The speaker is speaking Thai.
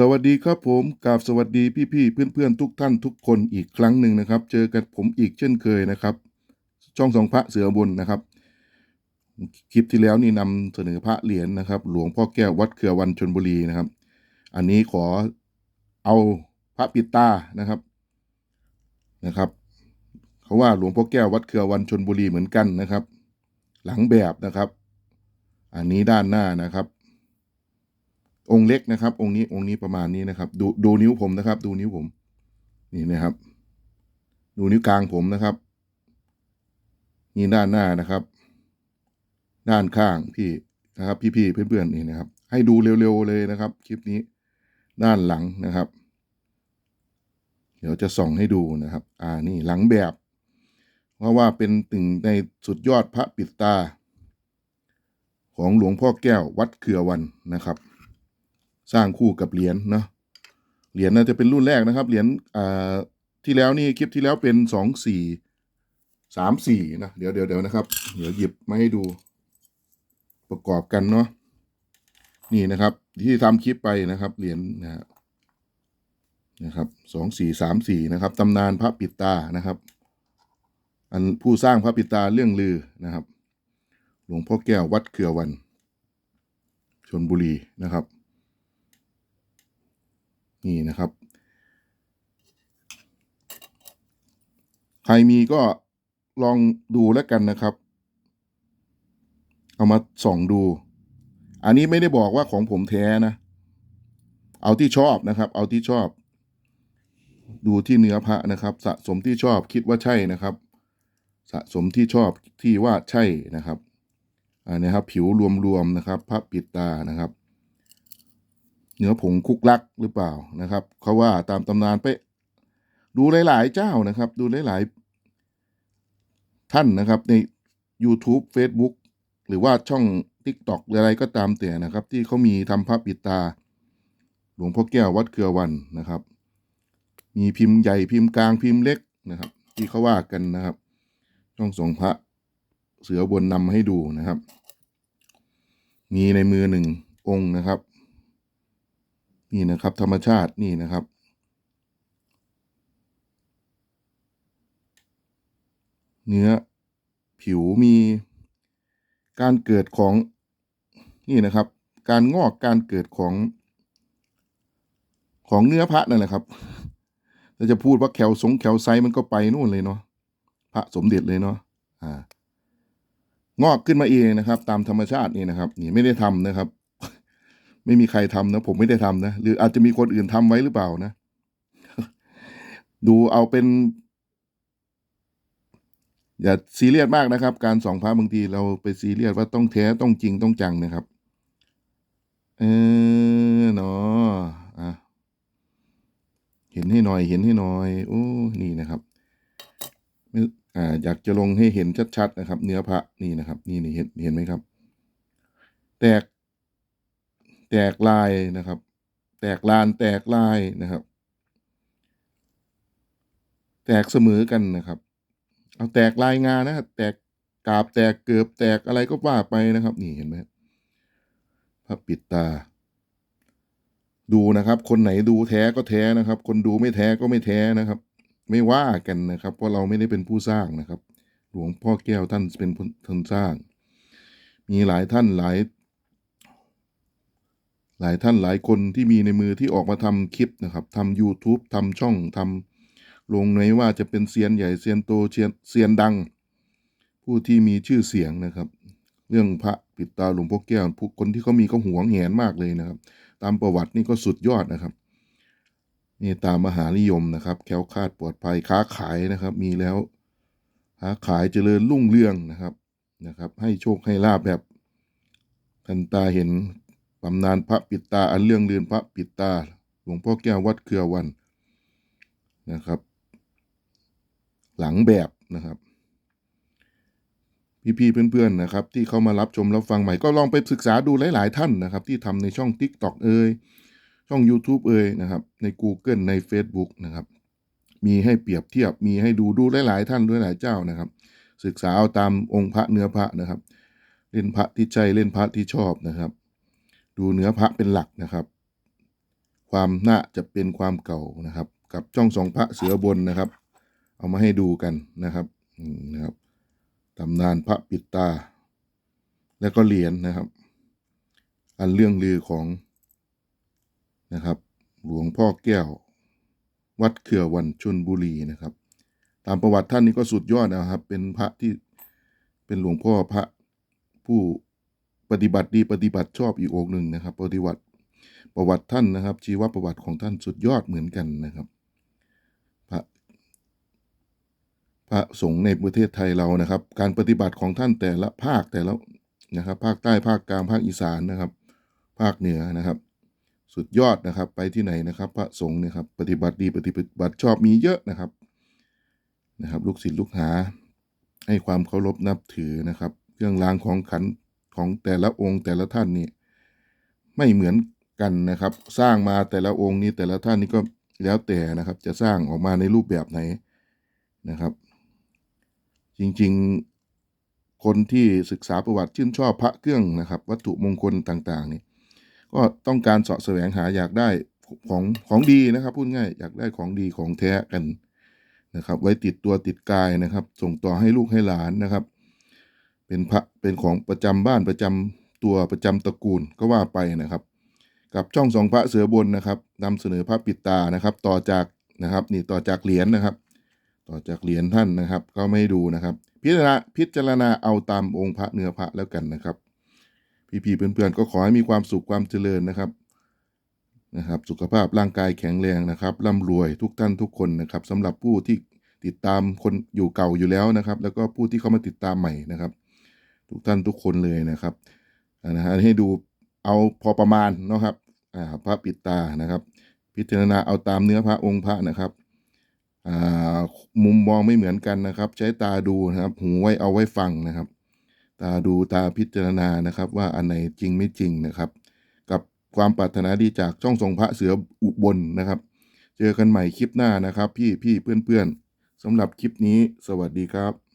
สวัสดีครับผมกราบสวัสดีพี่ๆเพื่อนๆ ทุกท่านทุกคนอีกครั้งหนึ่งนะครับ เจอกันผมอีกเช่นเคยนะครับ ช่องสองพระเสือบนนะครับ คลิปที่แล้วนี่นำเสนอพระเหรียญนะครับ หลวงพ่อแก้ววัดเขือวันชนบุรีนะครับ อันนี้ขอเอาพระปิดตานะครับนะครับเขาว่าหลวงพ่อแก้ววัดเขือวันชนบุรีเหมือนกันนะครับ หลังแบบนะครับ อันนี้ด้านหน้านะครับ องค์เล็กนะครับ องค์นี้องค์นี้ประมาณนี้นะครับ ดูดูนิ้วผมนะครับ ดูนิ้วผม นี่นะครับ ดูนิ้วกลางผมนะครับ นี่ด้านหน้านะครับ ด้านข้างพี่นะครับ พี่ๆเพื่อนๆนี่นะครับ ให้ดูเร็วๆเลยนะครับ คลิปนี้ ด้านหลังนะครับ เดี๋ยวจะส่องให้ดูนะครับ อ่านี่หลังแบบเพราะว่าเป็นตึงในสุดยอดพระปิดตา ของหลวงพ่อแก้ววัดเขือวันนะครับ สร้างคู่กับเหรียญเนาะเหรียญน่าจะเป็นรุ่นแรกนะครับ เหรียญที่แล้วนี่คลิปที่แล้วเป็นสองสี่สามสี่นะเดี๋ยวเดี๋ยวเดี๋ยวนะครับ เดี๋ยวหยิบมาให้ดูประกอบกันเนาะนี่นะครับ ที่ทำคลิปไปนะครับ เหรียญนะฮะนะครับสองสี่สามสี่นะครับตำนานพระปิตานะครับ อันผู้สร้างพระปิตาเรื่องลือนะครับ หลวงพ่อแก้ววัดเขื่อวันชนบุรีนะครับ นี่นะครับ ใครมีก็ลองดูแล้วกันนะครับ เอามาส่องดู อันนี้ไม่ได้บอกว่าของผมแท้นะ เอาที่ชอบนะครับ เอาที่ชอบ ดูที่เนื้อพระนะครับ สะสมที่ชอบคิดว่าใช่นะครับ สะสมที่ชอบที่ว่าใช่นะครับอันนี้ครับผิวรวมๆนะครับพระปิดตานะครับ เหนือผงคุกลักหรือเปล่านะครับเขาว่าตามตำนานไปดูหลาย ๆ เจ้านะครับ ดูหลาย ๆ ท่านนะครับใน YouTube Facebook หรือว่าช่อง TikTok หรืออะไรก็ตามแต่นะครับ ที่เขามีทำพระปิดตา หลวงพ่อแก้ววัดเกลือวันนะครับ มีพิมพ์ใหญ่พิมพ์กลางพิมพ์เล็กนะครับ ที่เขาว่ากันนะครับ ช่องส่งพระเสือบนนำให้ดูนะครับ มีในมือหนึ่งองค์นะครับ นี่นะครับ ธรรมชาตินี่นะครับ เนื้อผิวมีการเกิดของนี่นะครับ การงอกการเกิดของ ของเนื้อพระนั่นแหละครับถ้าจะพูดว่าแคลสงแคลไซมันก็ไปนู่นเลยเนาะพระสมเด็จเลยเนาะอ่างอกขึ้นมาเองนะครับ ตามธรรมชาตินี่นะครับ นี่ไม่ได้ทำนะครับ ไม่มีใครทำนะ ผมไม่ได้ทำนะ หรืออาจจะมีคนอื่นทำไว้หรือเปล่านะ ดูเอาเป็น อย่าซีเรียสมากนะครับ การส่องพระบางทีเราไปซีเรียสว่าต้องแท้ต้องจริงต้องจังนะครับ เออเนาะอะเห็นให้หน่อยเห็นให้หน่อย โอ้นี่นะครับไม่อ่าอยากจะลงให้เห็นชัดๆนะครับ เนื้อพระนี่นะครับ นี่นี่เห็นเห็นไหมครับ แตก ตกลายนะครับ แตกลานแตกลายนะครับ แตกเสมอกันนะครับ เอาแตกลายงานนะแตกกาบแตกเกือบแตกอะไรก็ว่าไปนะครับ นี่เห็นไหมพระปิดตา ดูนะครับ คนไหนดูแท้ก็แท้นะครับ คนดูไม่แท้ก็ไม่แท้นะครับ ไม่ว่ากันนะครับ เพราะเราไม่ได้เป็นผู้สร้างนะครับ หลวงพ่อแก้วท่านเป็นคนสร้าง มีหลายท่านหลาย หลายท่านหลายคนที่มีในมือที่ออกมาทำคลิปนะครับทำ YouTube ทำช่องทำลงในว่าจะเป็นเซียนใหญ่เซียนโตเซียนเซียนดัง ผู้ที่มีชื่อเสียงนะครับ เรื่องพระปิดตาหลวงพ่อแก้วผู้คนที่เขามีก็หวงแหนมากเลยนะครับ ตามประวัตินี่ก็สุดยอดนะครับนี่ตามมหานิยมนะครับแคล้วคลาดปลอดภัยค้าขายนะครับ มีแล้วค้าขายเจริญรุ่งเรืองนะครับนะครับ ให้โชคให้ลาบแบบทันตาเห็น ตำนานพระปิดตาอันเรื่องเรือนพระปิดตา หลวงพ่อแก้ววัดเครือวันนะครับ หลังแบบนะครับพี่ๆเพื่อนๆนะครับ ที่เข้ามารับชมรับฟังใหม่ก็ลองไปศึกษาดูหลายๆท่านนะครับ ที่ทำในช่อง TikTok เอ่ยช่อง YouTube เอ่ยนะครับ ใน Google ใน Facebook นะครับ มีให้เปรียบเทียบมีให้ดูดูหลายๆท่านด้วยหลายเจ้านะครับ ศึกษาเอาตามองค์พระเนื้อพระนะครับ เล่นพระที่ใจเล่นพระที่ชอบนะครับ ดูเนื้อพระเป็นหลักนะครับ ความน่าจะเป็นความเก่านะครับ กับจ้องสองพระเสือบนนะครับ เอามาให้ดูกันนะครับนะครับตำนานพระปิดตา แล้วก็เหรียญนะครับ อันเรื่องลือของนะครับ หลวงพ่อแก้ว วัดเขื่อวันชนบุรีนะครับ ตามประวัติท่านนี้ก็สุดยอดนะครับ เป็นพระที่เป็นหลวงพ่อพระผู้ ปฏิบัติดีปฏิบัติชอบอีกองค์หนึ่งนะครับ ปฏิวัติประวัติท่านนะครับ ชีวประวัติของท่านสุดยอดเหมือนกันนะครับ พระพระสงฆ์ในประเทศไทยเรานะครับ การปฏิบัติของท่านแต่ละภาคแต่ละนะครับ ภาคใต้ภาคกลางภาคอีสานนะครับ ภาคเหนือนะครับ สุดยอดนะครับ ไปที่ไหนนะครับ พระสงฆ์นี่ยครับ ปฏิบัติดีปฏิบัติชอบมีเยอะนะครับนะครับ ลูกศิษย์ลูกหา ให้ความเคารพนับถือนะครับ เครื่องรางของขัน ของแต่ละองค์แต่ละท่านนี่ไม่เหมือนกันนะครับ สร้างมาแต่ละองค์นี้แต่ละท่านนี่ก็แล้วแต่นะครับ จะสร้างออกมาในรูปแบบไหนนะครับ จริงๆคนที่ศึกษาประวัติชื่นชอบพระเครื่องนะครับ วัตถุมงคลต่างๆนี่ก็ต้องการเสาะแสวงหาอยากได้ของของดีนะครับพูดง่ายอยากได้ของดีของแท้กันนะครับ ไว้ติดตัวติดกายนะครับ ส่งต่อให้ลูกให้หลานนะครับ เป็นพระเป็นของประจำบ้านประจำตัวประจำตระกูลก็ว่าไปนะครับ กับช่องสองพระเสือบนนะครับนำเสนอพระปิดตานะครับ ต่อจากนะครับ นี่ต่อจากเหรียญนะครับ ต่อจากเหรียญท่านนะครับ ก็ไม่ดูนะครับ พิจารณาพิจารณาเอาตามองค์พระเนื้อพระแล้วกันนะครับ พี่ๆเพื่อนๆก็ขอให้มีความสุขความเจริญนะครับนะครับ สุขภาพร่างกายแข็งแรงนะครับร่ำรวยทุกท่านทุกคนนะครับสำหรับผู้ที่ติดตามคนอยู่เก่าอยู่แล้วนะครับ แล้วก็ผู้ที่เข้ามาติดตามใหม่นะครับ ทุกท่านทุกคนเลยนะครับนะฮะให้ดูเอาพอประมาณเนาะครับอ่าพระปิดตานะครับ พิจารณาเอาตามเนื้อพระองค์พระนะครับอ่ามุมมองไม่เหมือนกันนะครับ ใช้ตาดูนะครับ หูไว้เอาไว้ฟังนะครับ ตาดูตาพิจารณานะครับ ว่าอันไหนจริงไม่จริงนะครับ กับความปรารถนาดีจากช่องทรงพระเสืออุบลนะครับ เจอกันใหม่คลิปหน้านะครับ พี่พี่เพื่อนเพื่อนๆสำหรับคลิปนี้สวัสดีครับ